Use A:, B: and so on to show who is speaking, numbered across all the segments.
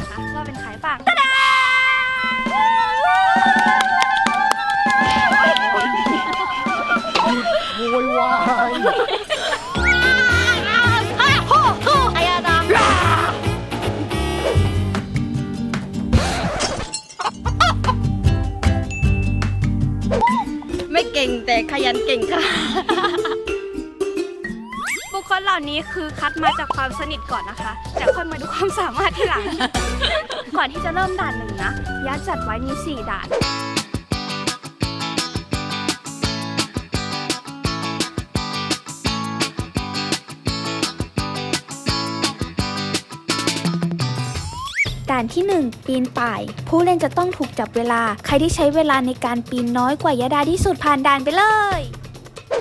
A: นนะคะว่าเป็นใครบ้างตะดา
B: โวยวาย
C: ไม่เก่งแต่ขยันเก่งค่ะ
A: บุคคล เหล่านี้คือคัดมาจากความสนิทก่อนนะคะ แต่ค่อยมาดูความสามารถที่หลัง ก่อนที่จะเริ่มด่านหนึ่งนะยัดจัดไว้มี4ด่าน ด่านที่ 1 ปีนป่าย ผู้เล่นจะต้องถูกจับเวลา ใครที่ใช้เวลาในการปีนน้อยกว่ายาดาที่สุดผ่านด่านไปเลย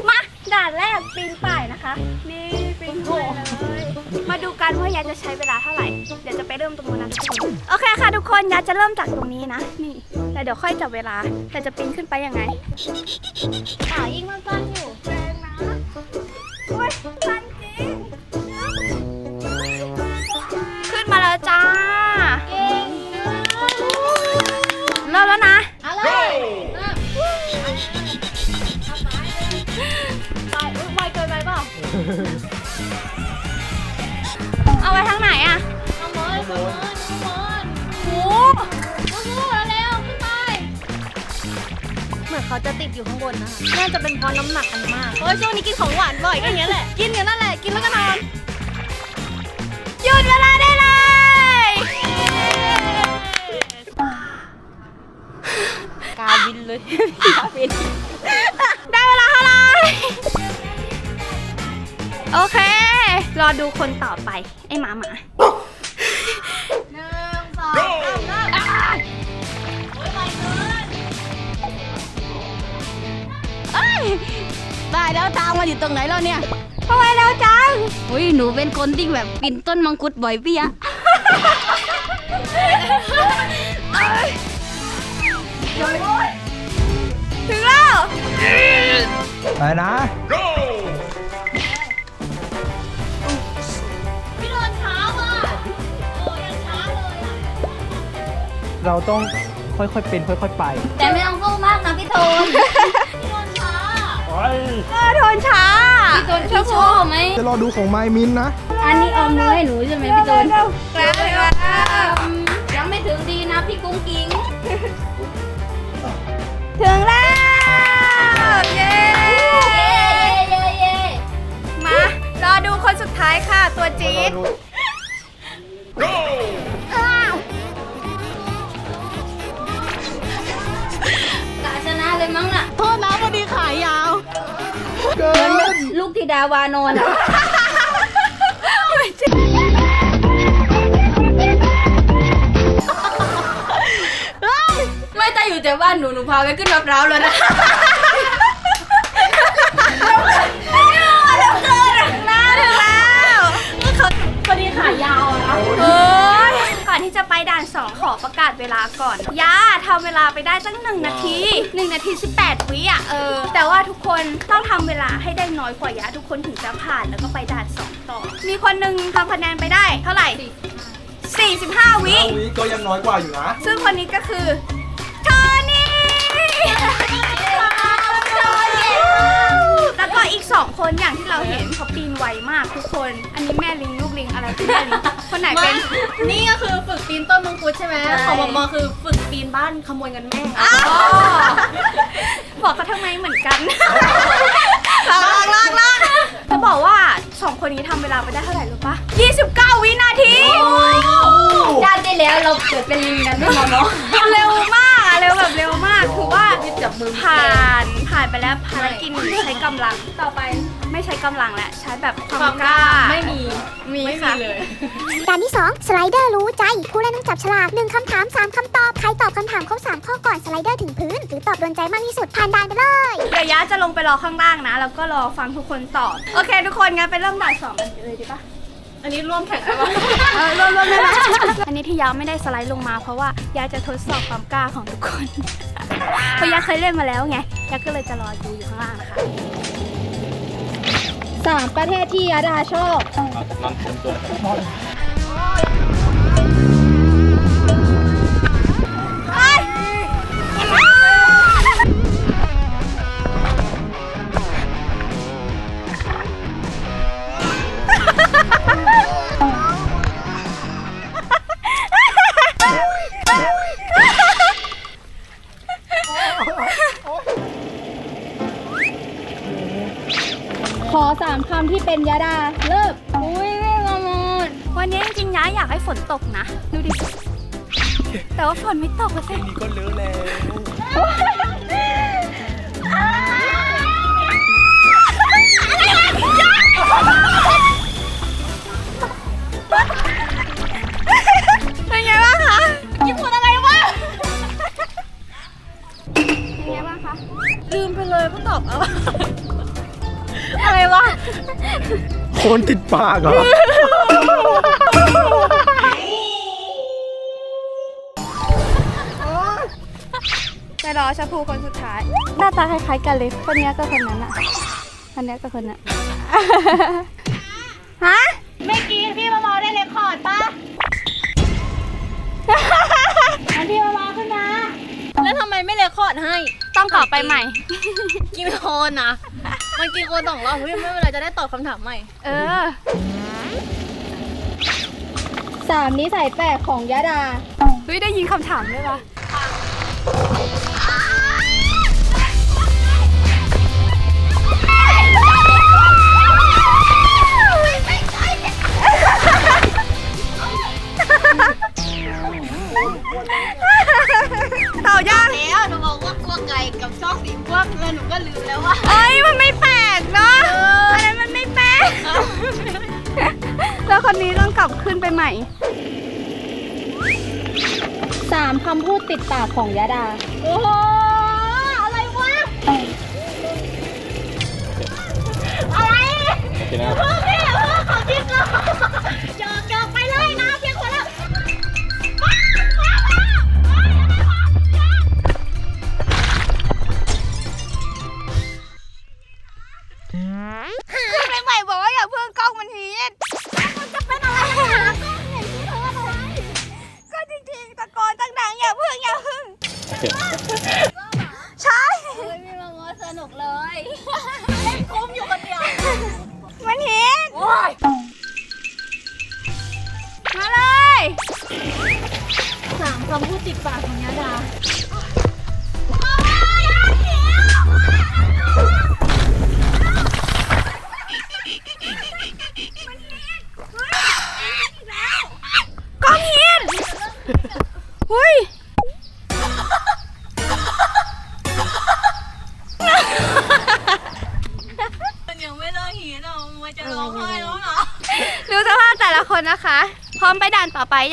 A: มา ด่านแรกปีนป่ายนะคะ นี่ ปีนป่ายเลยมาดูกันว่ายาจะใช้เวลาเท่าไหร่ เดี๋ยวจะไปเริ่มตรงนู้นนะทุกคน โอเคค่ะทุกคนยาจะเริ่มจากตรงนี้นะ นี่แล้วเดี๋ยวค่อยจับเวลา แต่จะปีนขึ้นไปยังไงอ่ายิงมันกันอยู่แรงนะโอ้ยสันจริงขึ้นมาแล้วจ้า เก่งเริ่มแล้วนะ
C: เอาเลย
A: ไปอุ๊ยไวเกินไปเปล่า เอาไว้ทางไหนอะ
C: ขโมยขโมยขโมย
A: โห
C: สู้ๆเร็วๆขึ้นไป เหมือนเขาจะติดอยู่ข้างบนนะคะ น่าจะเป็นเพราะน้ำหนักกันมาก โอ้ยช่วงนี้กินของหวานบ่อยก็อย่างเงี้ยแหละ กินกันนั่นแหละ กินแล้วก็นอน
A: หยุดเวลาได้เลย
C: กาบินเลย กาบิน
A: โอเค รอดูคนต่อไป ไอ้หมาหมา
C: หนึ่งสองสามเริ่มโอ้ยไวเกินเอ้ยได้แล้วทางมาอยู่ตรงไหนแล้วเนี่ย
A: ทำไมแล้วจัง
C: อุ้ยหนูเป็นคนที่แบบปีนต้นมังคุดบ่อยพี่ยะ
A: ถึงแล้ว
B: ไปนะ
C: พี่ เรา
B: ต้องค่อยๆเป็นค่อยๆไป
C: แต่ไม่ต้องสู้มากนะพี่โทนพี่โดนช้า
B: ไป
A: เออโทนช้า
C: พี่โทนพี่ชอบไหม
B: จะรอดูของไมมินนะ
C: อันนี้ออมมือให้หนูใช่ไหมพี่โทน
A: เร็วๆแล้วแล้ว
C: อืมยังไม่ถึงดีนะพี่กุ้งกิ้ง
A: ถึงแล้ว เย้
C: เย้เย้เย้
A: มารอดูคนสุดท้ายค่ะตัวจี๊ด
C: ธิดาวานอนอะไม่แต่อยู่แต่บ้านหนูหนูพาไปขึ้นมะพร้าวแล้วนะ ด่าน
A: 2 ขอประกาศเวลาก่อน ย่าทำเวลาไปได้ตั้งหนึ่งนาที 1 นาที 18 วิอะเออ แต่ว่าทุกคนต้องทำเวลาให้ได้น้อยกว่าย่าทุกคนถึงจะผ่านแล้วก็ไปด่าน 2 ต่อ มีคนหนึ่งทำคะแนนไปได้เท่าไหร่ 45 วิ
B: วิก็ยังน้อยกว่าอยู่นะ
A: ซึ่งคนนี้ก็คือโทนี่แล้วก็อีกสองคนอย่างที่เราเห็นเขาปีนไวมากทุกคน อันนี้แม่ลิง ลูกลิงอะไรเป็นแม่ลิงคนไหนเป็น
C: นี่ก็คือฝึกปีนต้นมังคุดใช่ไหมของมอมอคือฝึกปีนบ้านขโมยเงินแม่
A: อ้าวบอกเขาทำไมเหมือนกันลากลากลากจะบอกว่าสองคนนี้ทำเวลาไปได้เท่าไหร่รู้ปะ29 วินาที
C: ชาติที่แล้วเราเกิดเป็นลิงกันด้วยมอมอ
A: เร็วมากอะเร็วแบบเร็วมาก คือว่า
C: จับมือ
A: ผ่านผ่านไปแล้วภารกิจใช้กำลังต่อไป ไม่ใช้กำลังและ ใช้แบบค
C: ควาวา
A: มม
C: ก
A: ก
C: ล้า
A: ล้า
C: ไม่มี
A: มี
C: ไม่มี
A: ค่ะ
C: เลย
D: ด่านที่ 2 สไลเดอร์รู้ใจ ผู้เล่นต้องจับฉลาก 1คำถาม 3คำตอบ ใครตอบคำถามครบ3ข้อก่อนสไลเดอร์ถึงพื้น หรือตอบโดนใจมากที่สุดผ่านด่านไปเลย
A: เดี๋ยวยะจะลงไปรอข้างล่างนะ แล้วก็รอฟังทุกคนตอบโอเค ทุกคนงั้นไปเริ่มด่านสองกันเลยดีปะ
C: อันนี้ร่วมแข่งกันปะ
A: เออรวมรวมได้ไหมอันนี้ที่ยาไม่ได้สไลด์ลงมา เพราะว่ายาจะทดสอบความกล้าของทุกคนเพราะยาเคยเล่นมาแล้วไงยาก็เลยจะรอดูอยู่ข้างล่างนะคะ
C: สามประเทศที่ยาดาชอบ
B: นอนเต็มตัว
C: ก
A: อะสิ
B: นี่ก็เลอะแล้ว
A: เป็นไงบ้างคะกินผลอะไรวะเป็นไงบ้างคะ
C: ลืมไปเลยก็ตอบเอาอะไรวะ
B: โคนติดปากเหรอ
A: รอชาพูคนสุดท้าย หน้าตาคล้ายๆกันเลยคนเนี้ยกับคนนั้นอะคนเนี้ยกับคนนั้นฮะ
C: เมื่อกี้พี่มาเมาได้เลคคอร์ดปะอันพี่มาเมาขึ้นมาแล้วทำไมไม่เลคคอร์ดให้
A: ต้องกลับไปใหม่
C: กินโคนนะมันกินโคนสองรอบเฮ้ยไม่เป็นไรจะได้ตอบคำถามใหม่
A: เออ
C: สามนิสัยแปลกของยาดา
A: เฮ้ยได้ยินคำถามด้วยปะ ย่าง
C: แล้วหนูบอกว่ากลัวไก่กับชอบสีม่วงแล้วหนูก็ลืมแล้วว่า
A: เอ้ยมันไม่แปลกเนาะอันนั้นมันไม่แปลก แล้วคนนี้ต้องกลับขึ้นไปใหม่
C: สามคำพูดติดปากของยาดา โอ้โห อะไรวะ อะไร
B: โอเคนะ
C: เพิ่งพี่เพิ่งขอคิดก่อนจอกจอกไบ
A: อกว่าอย่าเพิ่งกล้องมันฮีทมันจะเป็นอะไรกล้องเห็นที่เธออะไรก็จริงๆตะโกนดังๆอย่าเพิ่งอย่าเพิ่งใช่
C: เฮ้ยพี่มาโมสนุกเลยเล่นคุ้มอยู่คนเดียว
A: มันฮีท
C: โอ้ย
A: มาเลย
C: สามคำพูดติดปากของยาดา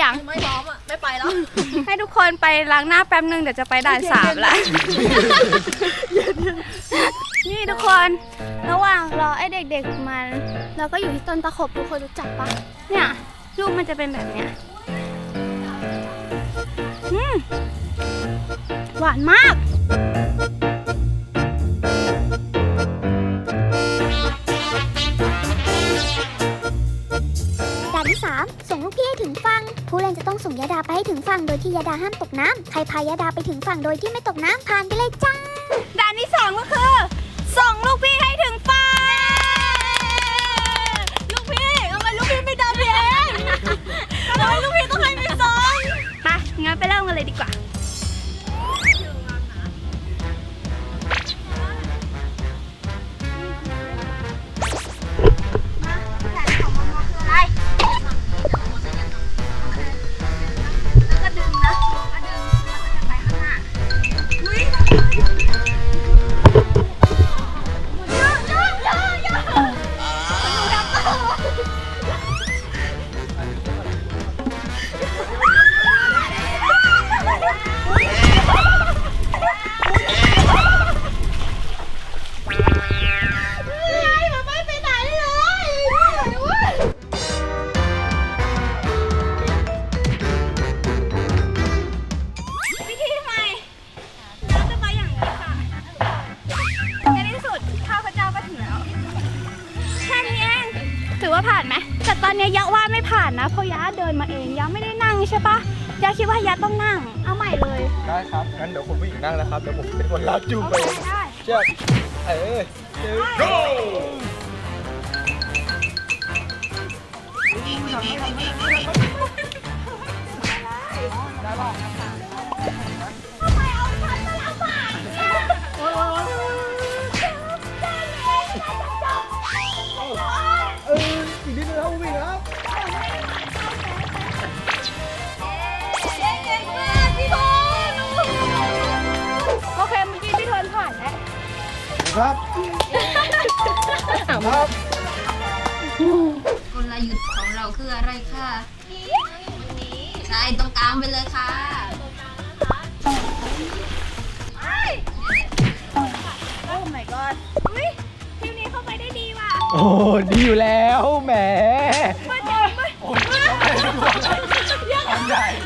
A: ย่าง
C: ไม่พร้อมอะ ไม่ไปแล้ว
A: ให้ทุกคนไปล้างหน้าแป๊บนึงเดี๋ยวจะไปด่านสามละนี่ทุกคนระหว่างรอไอ้เด็กๆมันเราก็อยู่ที่ต้นตะขบทุกคนรู้จักปะเนี่ยลูกมันจะเป็นแบบเนี้ยอืมหวานมาก
D: พี่ให้ถึงฝั่งผู้เล่นจะต้องส่งยาดาไปให้ถึงฝั่งโดยที่ยาดาห้ามตกน้ำใครพายาดาไปถึงฝั่งโดยที่ไม่ตกน้ำผ่านไปเลยจ้า
A: ด่านที่สองก็คือ ส่งลูกพี่ให้ถึงฝั่ง
C: ลูกพี่ทำไมลูกพี่ไม่ดันเองทำไมลูกพี่ต้องให้ไม่ซ้อน
A: ไปงั้นไปเริ่มกันเลยดีกว่า เพราะยะเดินมาเองยะไม่ได้นั่งใช่ปะยะคิดว่ายะต้องนั่ง เอาใหม่เลย
B: ได้ครับ งั้นเดี๋ยวคุณผู้หญิงนั่งนะครับ เดี๋ยวผมเป็นคนลากจูง
A: โอ
B: ไป
A: เคได้
B: เชือกเออเดี๋ยว go เอ ครับครับ
A: กล
E: ยุทธ์ของเราคืออะไรคะใช่ตรงกลางไปเลยค่ะ
A: โอ้ my god อุ้ยทีมนี้เข้าไปได้ดีว่ะ
B: โอ้ดีอยู่แล้วแหม
A: มาจับมา
B: อันใหญ่
A: เร็วเร็วเ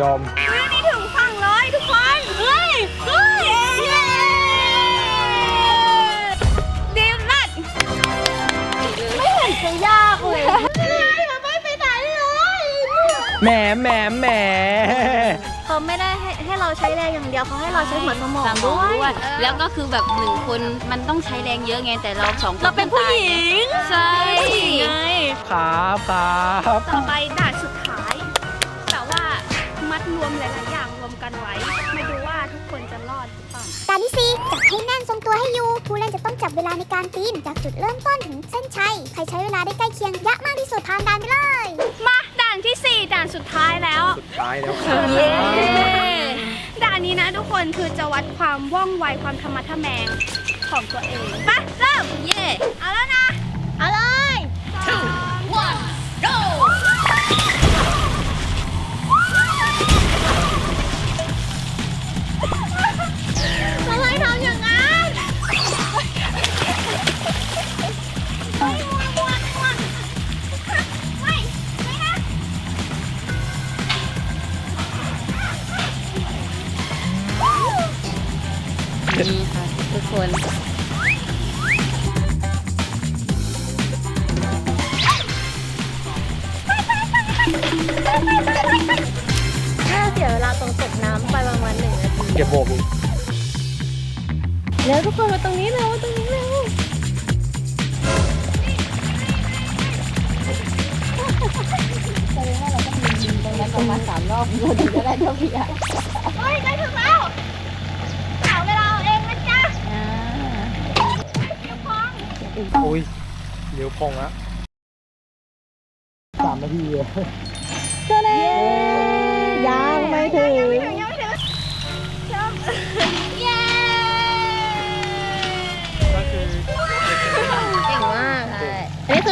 A: ย
B: อม
A: เฮ้ยนี่ถึงฝั่งเลยทุกคน เฮ้ย เฮ้ยเย้ดีมาก
C: ไม่เห็นจะยากเลย
A: ไม่ไปไหนเลย
B: แหมแหมแหม
C: เขาไม่ได้ให้ให้เราใช้แรงอย่างเดียวเขาให้เราใช้หัวสมอง
E: สาม
C: ด้
E: ด้
C: ว
E: วยย แล้วก็คือแบบหนึ่งคนมันต้องใช้แรงเยอะไงแต่เราสองคน
C: เราเป็นผู้หญิง
E: ใช่
C: ไง
B: ครับครับ
A: ต่อไปด่าน ล่นจะ
D: ต้องจับเวลาในการปีนจากจุดเริ่มต้นถึงเส้นชัย ใครใช้เวลาได้ใกล้เคียงยะมากที่สุดผ่านด่านไปเลย
A: มาด่านที่ 4 ด่านสุดท้ายแล้ว
B: สุดท้ายแล้วครับ
A: เย้ด่านนี้นะทุกคนคือจะวัดความว่องไวความธรรมะทะแมงของตัวเองไปเริ่ม
E: เย่
A: เอาแล้วนะ
C: เอาเลย
E: เก็
A: บโบกแล้วทุกคนมาตรงนี้เล้วตรงนี้
E: แล้วแสดง
C: ว่าเราต้องยิตรงนั้นประมาณสาม
B: รอบ
C: เราถึงจะได้เจ้าพี่อะ
A: เฮ้ยได้ถึงแล้วสาวเราเองนะจ๊ะโอ้
B: ยเดี๋ยวพองละสามนาทีเลย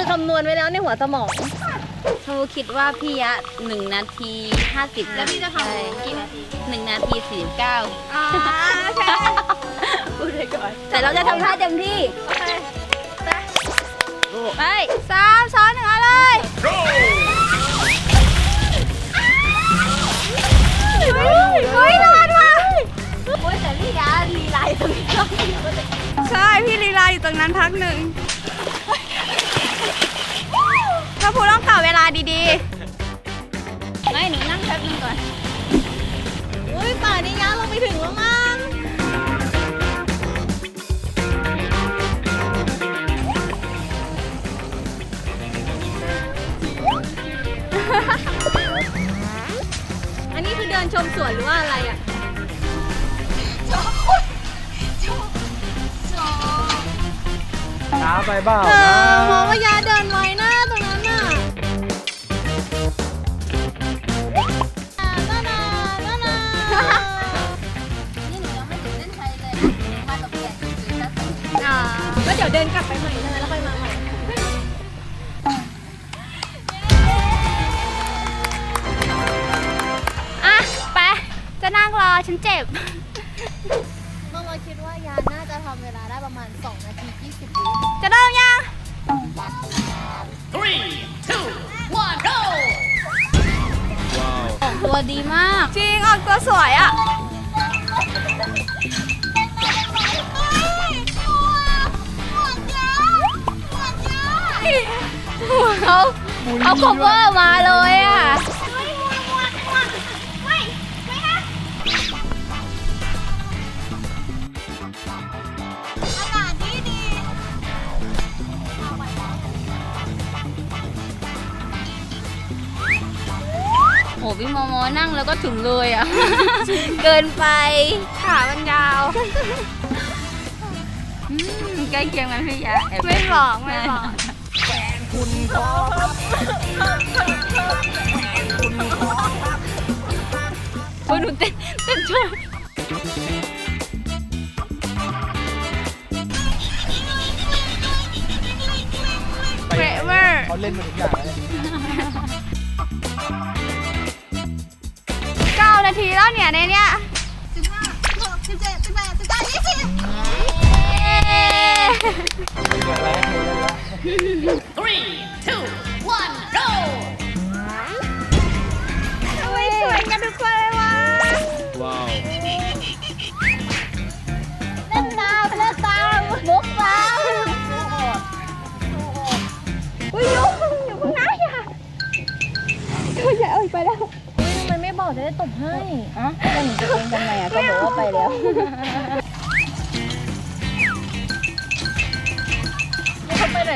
B: คือ
C: คำนวณไว้แล้วในหัวสมอง
E: ชาบูคิดว่าพี่ยะหนึ่งนาทีห้าสิบ
A: แล้วพี่จะทำกี่นาที
E: หนึ่งนาทีสี่สิบเก้า
A: อ่าโอเค
C: พูดไปก่อน
E: แต่เราจะทำท่าเต็มที่
A: โอเค ไป
E: ไป
A: สามสองหนึ่งเอาเลยเฮ้ยเฮ้ยนานว่ะ
C: โอ้ยแต่พี่ยาลีลายตรงนี้
A: ใช่ พี่ลีลาอยู่ตรงนั้นพักหนึ่ง ถ้าพูต้องกล่าวเวลาดี
E: ไม่ หนูนั่งแป๊บนึงก่อน
C: อุ้ยป่านนี้ยาลงไปถึงแล้วมั้งอันนี้คือเดินชมสวนหรือว่าอะไรอะ
B: ช้าไปเปล่า
C: เอ
B: นะ
E: ก
A: รอฉันเจ็บ
C: มื่อเราคิดว่ายาน่าจะทำเวลาได้ประมาณ 2 นาที 20วิ
A: จะเริ่มยัง Three, two, one, go!
E: ออกตัวดีมาก
A: จริงออกตัวสวยอะ
F: เอาเอาคอมเวอร์มาเลยอะ
E: โอ้พี่โมโมนั่งแล้วก็ถึงเลยอะ เกินไป
F: ขามันยาว
E: อืมใกล้เคียงไหมพี่ยะแอบ
F: ไม่บอกไม่บอก
E: โอ้ยหนูเต้นเต้นช่วย
F: เฟเวอร์
G: เขาเล่นมาทุกอย่างเลย
F: นาทีแล้วเนี่ยในเนี้ย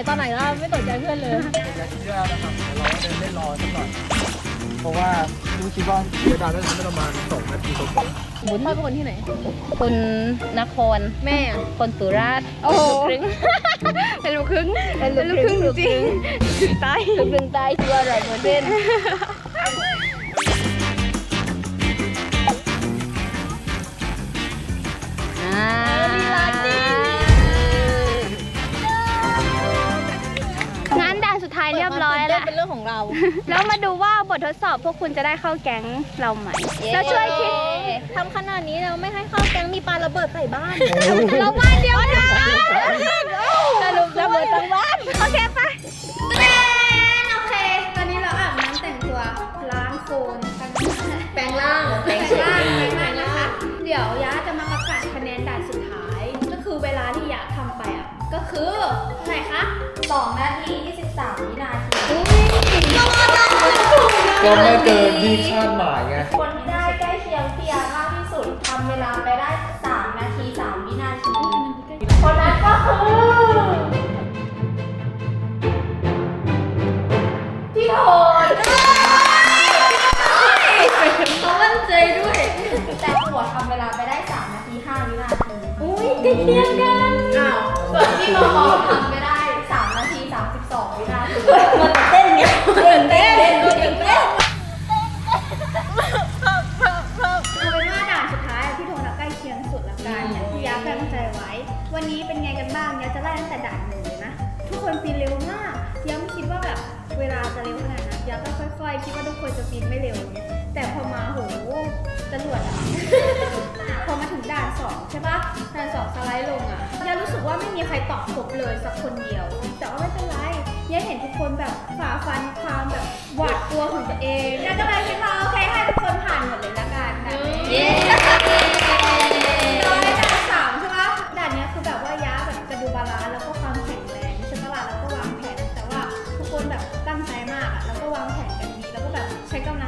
C: ตอนไหนแล้วไม่สนใจเพื่อนเลย
G: อย่าคิดยากนะครับเดี๋ยวเราเดินเล่นรอสักหน่อยเพราะว่าลูกคิดว่าเวลาได้ทำได้ประมาณสองนาทีกว่า
C: บุญพ่อเป็นคนที่ไหน
E: คนนคร
C: แม่อะ
E: คนสุราษฎร์
F: โอ้โห
E: ครึ่ง
F: เป็นลูกครึ่ง
E: เป็นลูกครึ่ง
F: เป็นลูกครึ่งจริงถึงใต้
E: ครึ่งหนึ่งใต้ตัวอร่อยเหมือนเส้น
F: ร้อยแล้ว
C: เป็นเรื่องของเรา
F: แล้วมาดูว่าบททดสอบพวกคุณจะได้เข้าแก๊งเราไหมแล้วช่วยคิด
C: ทำขนาดนี้แล้วไม่ให้เข้าแก๊งมีปาระเบิดใส่บ้าน
F: เราบ้านเดียวกัน
C: สรุประเบิดทั้งบ้าน
F: โอเคปะโอเค ตอนนี้เราอาบน้ำแต่งตัวล้างโคลนแปรงร่างแปรงร่างแปรงร่างนะคะ เดี๋ยวยะจะมาประกาศคะแนนด่านสุดท้าย ก็คือเวลาที่ยะทำไปอะ ก็คือเท่าไหร่คะ
E: 2นาที23วินาที
G: ก็ไม่เกินที่คาดหมายไง
E: คนที่ได้ใกล้เคียงพี่ยามากที่สุดทำเวลาไปได้ 3 นาที 3 วินาที คนนั้นก็คือพี่โทนเขามั่นใจด้วย แต่หัวทำเวลาไปได้ 3 นาที 5 วินาที อุ้ยใกล้เคียงกัน อ้าวส่วนพี่มอมอทำไป ม่
F: มีใครตอบครบเลยสักคนเดียว แต่ว่าไม่เป็นไรยะเห็นทุกคนแบบฝ่าฟันความแบบหวาดกลัวของตัวเองยะก็เลยคิดว่าโอเคให้ทุกคนผ่านหมดเลยละกันด่านนี้
E: เย้
F: เราได้ด่านสามใช่ปะด่านเนี้ยคือแบบว่าย้าแบบจะดูบาลานซ์แล้วก็ความแข็งแรงใช่ปะล่ะแล้วก็วางแผนแต่ว่าทุกคนแบบตั้งใจมากอะแล้วก็วางแผนกันดีแล้วก็แบบใช้กำลัง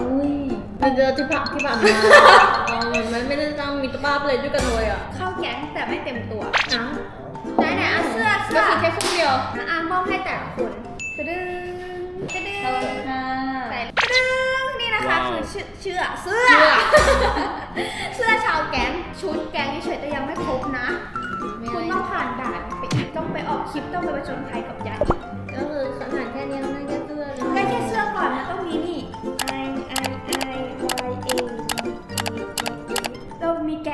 F: อุ้ยมันเจ
C: อที่ผ่านที่ผ่านมาเอามันไม่ได้ตั้งมิตรภาพเลยด้วยกันเลยอะ
F: เข้าแก๊งแต่ไม่เต็มตัว
C: อ้าว
F: ไหนไหนๆเอาเสื้อเสื้
C: ก็
F: อ
C: คือแค่ครึ่งเดียว
F: นะอะมอบให้แต่ละคนตะดึงตะดึง
E: ขอบคุณค่ะ
F: ใส่ตะดึงนี่นะคะคือชื่อเชื่อเสื้อ เสื้อชาวแก๊งชุดแก๊งเฉยๆแต่ยังไม่ครบนะคุณต้องผ่านด่านไปอีกต้องไปออกคลิปต้องไปประจนภัยกับยักษ์อีก
C: ก็คือขนาดแค่นี้เราได้แค่เสื้อเลย
F: ได้แค่เสื้อก่อนนะต้องมีนี่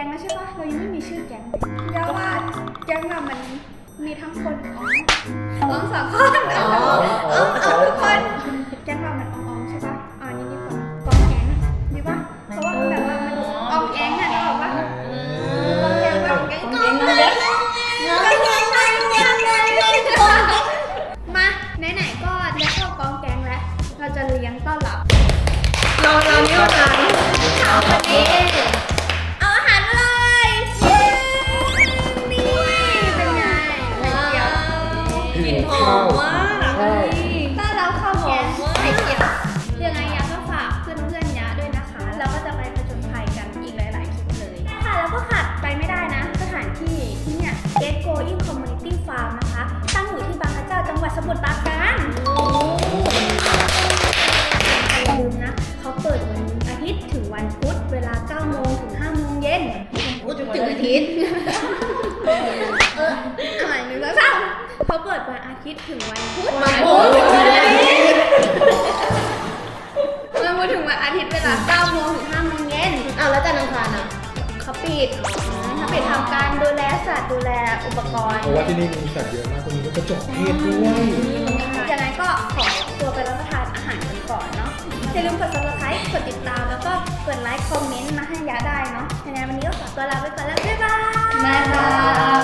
F: ก๊งแล้วใช่ปะเรายังไม่มีชื่อแก๊งเลยเดี๋ยวว่าแก๊งเรมันมีทั้งคนอ๋องสองคนอ๋องอ๋องอองทุกคนแก๊งเรมันอ๋องอองใช่ปะอ่อนี่นี่กองกองแก๊งดีปะเพราะว่าแบบว่ามันอ๋องแก๊งอะนึกออกปะกองแก๊งกองแก๊งกองแก๊งกองแก๊ง
C: ก
F: องแก๊งมาไหนๆก็ได้เข้ากองแก๊งแล้ว เราจะเลี้ยงต้อนรับเราเราเนี่ยเรงถามวันนี้ สมุทรปราการอย่าลืมนะเขาเปิดวันอาทิตย์ถึงวันพุธเวลา9โมงถึง5โมงเย็น
C: พูดถึงอาทิตย์
F: เอออ่านหนึ่งแล้วสามเขาเปิดวันอาทิตย์ถึงวันพุธ
C: วันพุธถึงวันอาทิตย์
F: วันพุธถึงวันอาทิตย์เวลา9โมงถึง5โมงเย็น
C: อ้าวแล้วจันทร์อังคารอะ
F: เขาปิดเขาปิดทำ การดูแลสัตว์ดูแลอุปกรณ์
B: เพราะว่าที่นี่มีสัตว์เยอะมากตรงนี้ก็กระจกเทศด้วย
F: จากนั้นก็ขอตัวไปรับประทานอาหารกันก่อนเนาะอย่าลืมกด subscribe กดติดตามแล้วก็กดไลค์คอมเมนต์มาให้ยาได้เนาะยังไงวันนี้ก็ขอตัวลาไปก่อนแล้วบ๊ายบาย
E: บ๊ายบาย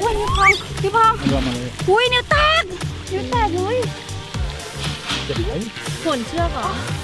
F: อุ้ยนิ้วพองนิ้วพอง
B: รวมมาเลย
F: อุ้ยนิ้วแตกนิ้วแตกเลย
B: เจ็บไหม
C: ผลเชือกเหรอ
F: ใ